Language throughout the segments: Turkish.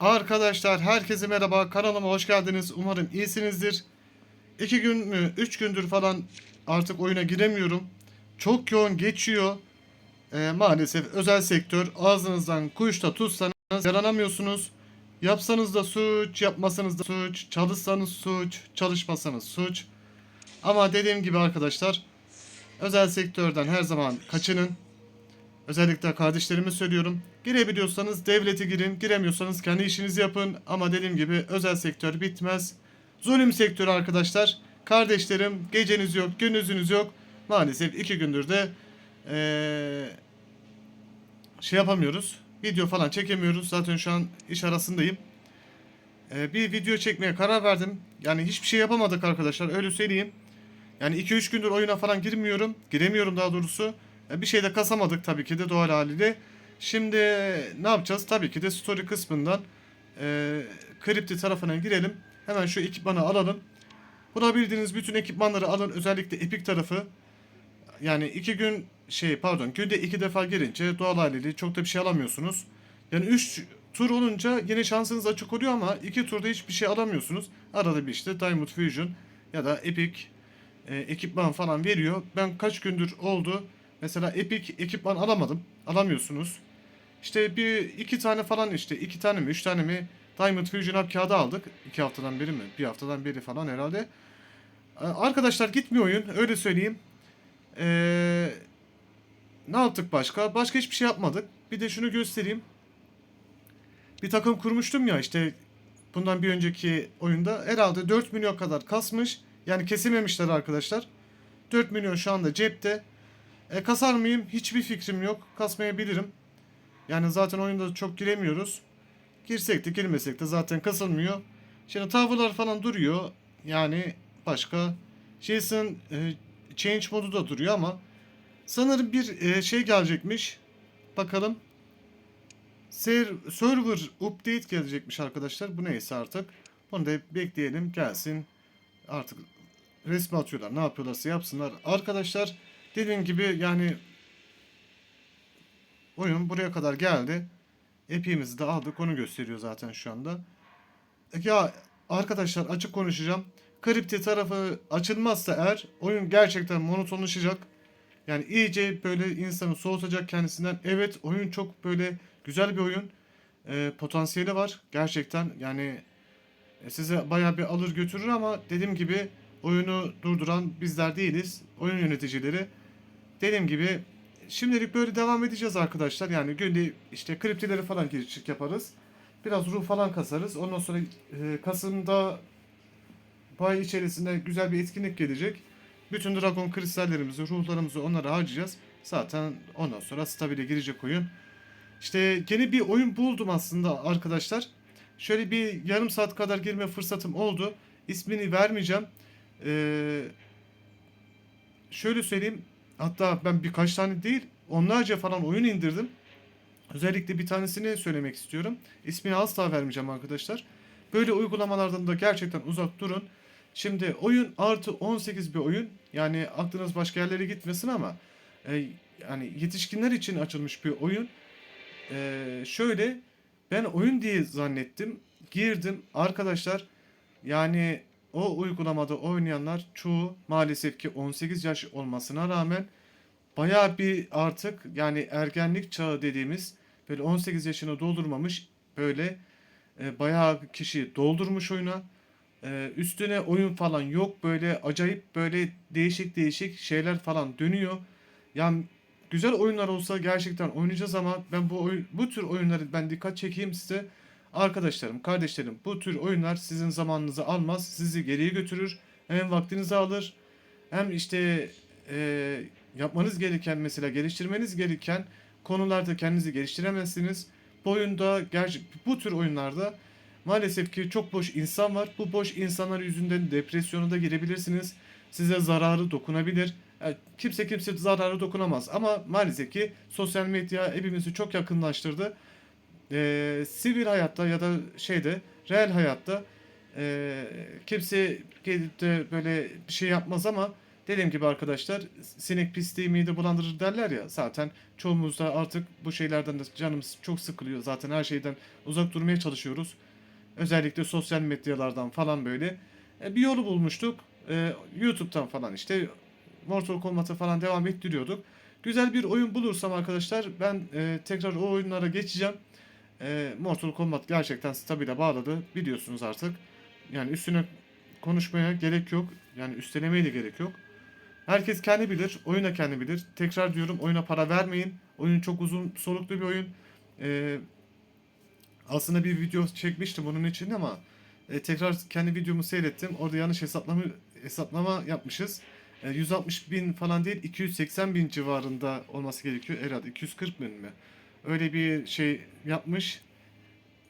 Arkadaşlar herkese merhaba. Kanalıma hoş geldiniz. Umarım iyisinizdir. 2 gün mü 3 gündür falan artık oyuna giremiyorum. Çok yoğun geçiyor. Ee, Maalesef özel sektör ağzınızdan kuyuşta tutsanız yaranamıyorsunuz. Yapsanız da suç yapmasanız da suç çalışsanız suç çalışmasanız suç. Ama dediğim gibi arkadaşlar özel sektörden her zaman kaçının Özellikle kardeşlerime söylüyorum. Girebiliyorsanız devlete girin, giremiyorsanız kendi işinizi yapın. Ama dediğim gibi özel sektör bitmez. Zulüm sektörü arkadaşlar. Kardeşlerim geceniz yok, gündüzünüz yok. Maalesef iki gündür de eee, şey yapamıyoruz. Video falan çekemiyoruz. Zaten şu an iş arasındayım. Eee, bir video çekmeye karar verdim. Yani hiçbir şey yapamadık arkadaşlar. Öyle söyleyeyim. Yani 2-3 gündür oyuna falan girmiyorum. Giremiyorum daha doğrusu. E, Bir şey de kasamadık tabii ki de doğal haliyle. Şimdi ne yapacağız? Tabii ki de story kısmından e, kripti tarafına girelim. Hemen şu ekipmanı alalım. Bulabildiğiniz bütün ekipmanları alın. Özellikle Epic tarafı. Yani iki gün şey pardon günde iki defa girince doğal haliyle çok da bir şey alamıyorsunuz. Yani 3 tur olunca yine şansınız açık oluyor ama iki turda hiçbir şey alamıyorsunuz. Arada bir işte Diamond Fusion ya da Epic e, ekipman falan veriyor. Ben kaç gündür oldu. Mesela Epic ekipman alamadım. Alamıyorsunuz. İşte bir iki tane falan işte iki tane mi üç tane mi Diamond Fusion Up kağıdı aldık. iki haftadan beri mi? Bir haftadan beri falan herhalde. Ee, Arkadaşlar gitmiyor oyun öyle söyleyeyim. Ee, ne yaptık başka? Başka hiçbir şey yapmadık. Bir de şunu göstereyim. Bir takım kurmuştum ya işte bundan bir önceki oyunda herhalde 4 milyon kadar kasmış. Yani kesememişler arkadaşlar. 4 milyon şu anda cepte. E, kasar mıyım? Hiçbir fikrim yok. Kasmayabilirim. Yani zaten oyunda çok giremiyoruz. Girsek de girmesek de zaten kasılmıyor. Şimdi tavırlar falan duruyor. Yani başka Jason e, change modu da duruyor ama sanırım bir e, şey gelecekmiş. Bakalım. Ser- server update gelecekmiş arkadaşlar. Bu neyse artık. Bunu da bekleyelim gelsin. Artık resmi atıyorlar. Ne yapıyorlarsa yapsınlar. Arkadaşlar dediğim gibi yani oyun buraya kadar geldi. Epimizi de aldık. Onu gösteriyor zaten şu anda. Ya arkadaşlar açık konuşacağım. Kripti tarafı açılmazsa eğer oyun gerçekten monotonlaşacak. Yani iyice böyle insanı soğutacak kendisinden. Evet oyun çok böyle güzel bir oyun. Ee, potansiyeli var. Gerçekten yani e, size bayağı bir alır götürür ama dediğim gibi oyunu durduran bizler değiliz. Oyun yöneticileri. Dediğim gibi şimdilik böyle devam edeceğiz arkadaşlar. Yani günde işte kriptileri falan giriş çık yaparız. Biraz ruh falan kasarız. Ondan sonra e, Kasım'da bu ay içerisinde güzel bir etkinlik gelecek. Bütün dragon kristallerimizi, ruhlarımızı onlara harcayacağız. Zaten ondan sonra stabile girecek oyun. İşte yeni bir oyun buldum aslında arkadaşlar. Şöyle bir yarım saat kadar girme fırsatım oldu. İsmini vermeyeceğim. Ee, şöyle söyleyeyim. Hatta ben birkaç tane değil onlarca falan oyun indirdim. Özellikle bir tanesini söylemek istiyorum. İsmini asla vermeyeceğim arkadaşlar. Böyle uygulamalardan da gerçekten uzak durun. Şimdi oyun artı 18 bir oyun. Yani aklınız başka yerlere gitmesin ama e, yani yetişkinler için açılmış bir oyun. E, şöyle ben oyun diye zannettim. Girdim arkadaşlar yani o uygulamada oynayanlar çoğu maalesef ki 18 yaş olmasına rağmen bayağı bir artık yani ergenlik çağı dediğimiz böyle 18 yaşını doldurmamış böyle e, bayağı kişi doldurmuş oyuna. E, üstüne oyun falan yok böyle acayip böyle değişik değişik şeyler falan dönüyor. Yani güzel oyunlar olsa gerçekten oynayacağız ama ben bu oyun, bu tür oyunları ben dikkat çekeyim size. Arkadaşlarım, kardeşlerim bu tür oyunlar sizin zamanınızı almaz, sizi geriye götürür. Hem vaktinizi alır hem işte e, yapmanız gereken mesela geliştirmeniz gereken konularda kendinizi geliştiremezsiniz. Bu oyunda gerçek bu tür oyunlarda maalesef ki çok boş insan var. Bu boş insanlar yüzünden depresyona da girebilirsiniz. Size zararı dokunabilir. Yani kimse kimse zararı dokunamaz ama maalesef ki sosyal medya hepimizi çok yakınlaştırdı. Ee, sivil hayatta ya da şeyde reel hayatta ee, kimse gelip de böyle bir şey yapmaz ama Dediğim gibi arkadaşlar sinek pisliği mide bulandırır derler ya zaten çoğumuz da artık bu şeylerden de canımız çok sıkılıyor. Zaten her şeyden uzak durmaya çalışıyoruz. Özellikle sosyal medyalardan falan böyle. E, bir yolu bulmuştuk. E, YouTube'dan falan işte Mortal Kombat'a falan devam ettiriyorduk. Güzel bir oyun bulursam arkadaşlar ben e, tekrar o oyunlara geçeceğim. E, Mortal Kombat gerçekten stabile bağladı biliyorsunuz artık. Yani üstüne konuşmaya gerek yok. Yani üstelemeye de gerek yok. Herkes kendi bilir. Oyuna kendi bilir. Tekrar diyorum oyuna para vermeyin. Oyun çok uzun soluklu bir oyun. Ee, aslında bir video çekmiştim bunun için ama e, tekrar kendi videomu seyrettim. Orada yanlış hesaplama hesaplama yapmışız. E, 160 bin falan değil 280 bin civarında olması gerekiyor. Herhalde 240 bin mi? Öyle bir şey yapmış.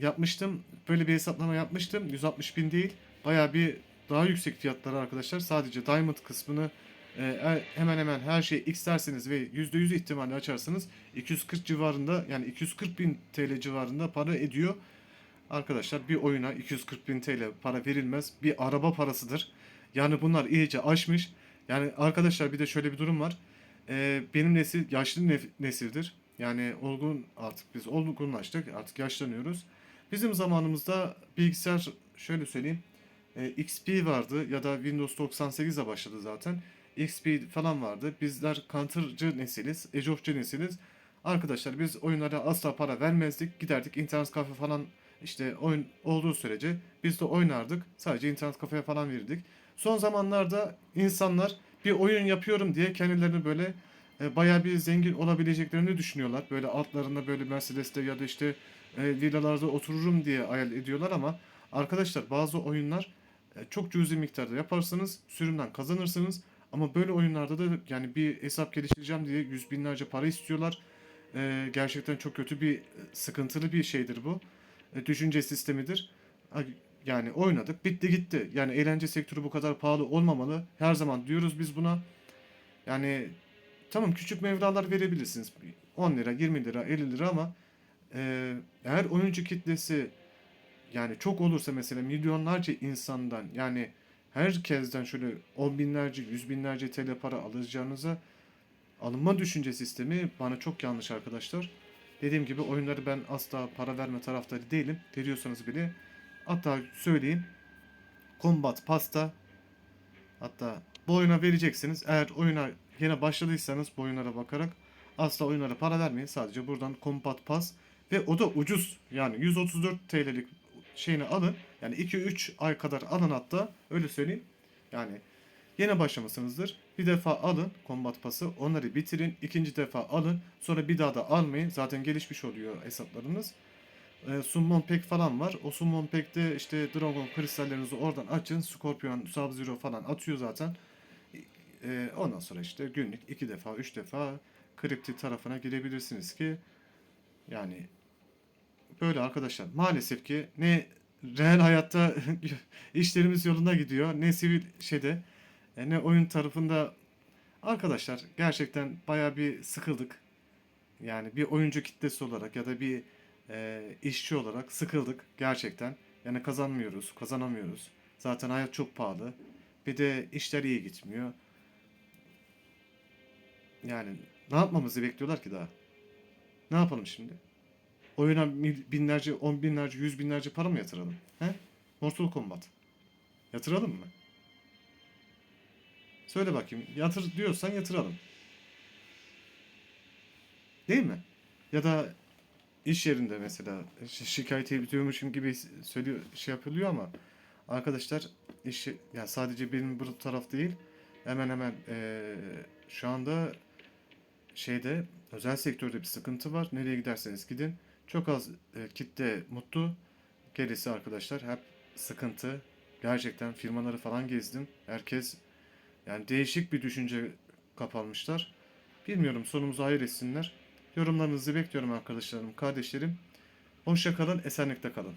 Yapmıştım. Böyle bir hesaplama yapmıştım. 160 bin değil. Baya bir daha yüksek fiyatları arkadaşlar. Sadece Diamond kısmını e, hemen hemen her şeyi X derseniz ve %100 ihtimalle açarsanız 240 civarında yani 240 bin TL civarında para ediyor. Arkadaşlar bir oyuna 240 bin TL para verilmez. Bir araba parasıdır. Yani bunlar iyice aşmış. Yani arkadaşlar bir de şöyle bir durum var. E, benim nesil yaşlı nef- nesildir. Yani olgun artık biz olgunlaştık. Artık yaşlanıyoruz. Bizim zamanımızda bilgisayar şöyle söyleyeyim. E, XP vardı ya da Windows 98 ile başladı zaten. XP falan vardı. Bizler Counter'cı nesiliz, Age of'cu nesiliz. Arkadaşlar biz oyunlara asla para vermezdik. Giderdik internet kafe falan işte oyun olduğu sürece biz de oynardık. Sadece internet kafeye falan verirdik. Son zamanlarda insanlar bir oyun yapıyorum diye kendilerini böyle e, bayağı bir zengin olabileceklerini düşünüyorlar. Böyle altlarında böyle Mercedes'te ya da işte e, villalarda otururum diye hayal ediyorlar ama arkadaşlar bazı oyunlar e, çok cüzi miktarda yaparsanız sürümden kazanırsınız. Ama böyle oyunlarda da yani bir hesap geliştireceğim diye yüz binlerce para istiyorlar. E, gerçekten çok kötü bir sıkıntılı bir şeydir bu. E, düşünce sistemidir. Yani oynadık bitti gitti. Yani eğlence sektörü bu kadar pahalı olmamalı. Her zaman diyoruz biz buna. Yani tamam küçük mevralar verebilirsiniz. 10 lira, 20 lira, 50 lira ama e, eğer oyuncu kitlesi yani çok olursa mesela milyonlarca insandan yani herkesten şöyle on binlerce, yüz binlerce TL para alacağınıza alınma düşünce sistemi bana çok yanlış arkadaşlar. Dediğim gibi oyunları ben asla para verme taraftarı değilim. Veriyorsanız bile hatta söyleyeyim. Combat Pasta hatta bu oyuna vereceksiniz. Eğer oyuna yine başladıysanız bu oyunlara bakarak asla oyunlara para vermeyin. Sadece buradan Combat Pass ve o da ucuz. Yani 134 TL'lik şeyini alın. Yani 2-3 ay kadar alın hatta öyle söyleyeyim. Yani yeni başlamışsınızdır. Bir defa alın Combat Pass'ı onları bitirin. ikinci defa alın. Sonra bir daha da almayın. Zaten gelişmiş oluyor hesaplarınız. E, Summon Pack falan var. O Summon Pack'te işte Dragon kristallerinizi oradan açın. Scorpion, Sub-Zero falan atıyor zaten. E, ondan sonra işte günlük iki defa, üç defa kripti tarafına girebilirsiniz ki yani böyle arkadaşlar. Maalesef ki ne reel hayatta işlerimiz yoluna gidiyor ne sivil şeyde e, ne oyun tarafında arkadaşlar gerçekten baya bir sıkıldık. Yani bir oyuncu kitlesi olarak ya da bir e, işçi olarak sıkıldık gerçekten. Yani kazanmıyoruz, kazanamıyoruz. Zaten hayat çok pahalı. Bir de işler iyi gitmiyor. Yani ne yapmamızı bekliyorlar ki daha? Ne yapalım şimdi? Oyuna binlerce, on binlerce, yüz binlerce para mı yatıralım? He? Mortal Kombat. Yatıralım mı? Söyle bakayım. Yatır diyorsan yatıralım. Değil mi? Ya da iş yerinde mesela şi- şikayet ediyormuşum gibi söylüyor şey yapılıyor ama arkadaşlar iş ya sadece benim bu taraf değil hemen hemen eee, şu anda şeyde özel sektörde bir sıkıntı var. Nereye giderseniz gidin. Çok az e, kitle mutlu. Gerisi arkadaşlar hep sıkıntı. Gerçekten firmaları falan gezdim. Herkes yani değişik bir düşünce kapanmışlar. Bilmiyorum sonumuzu hayır etsinler. Yorumlarınızı bekliyorum arkadaşlarım, kardeşlerim. Hoşça kalın, esenlikte kalın.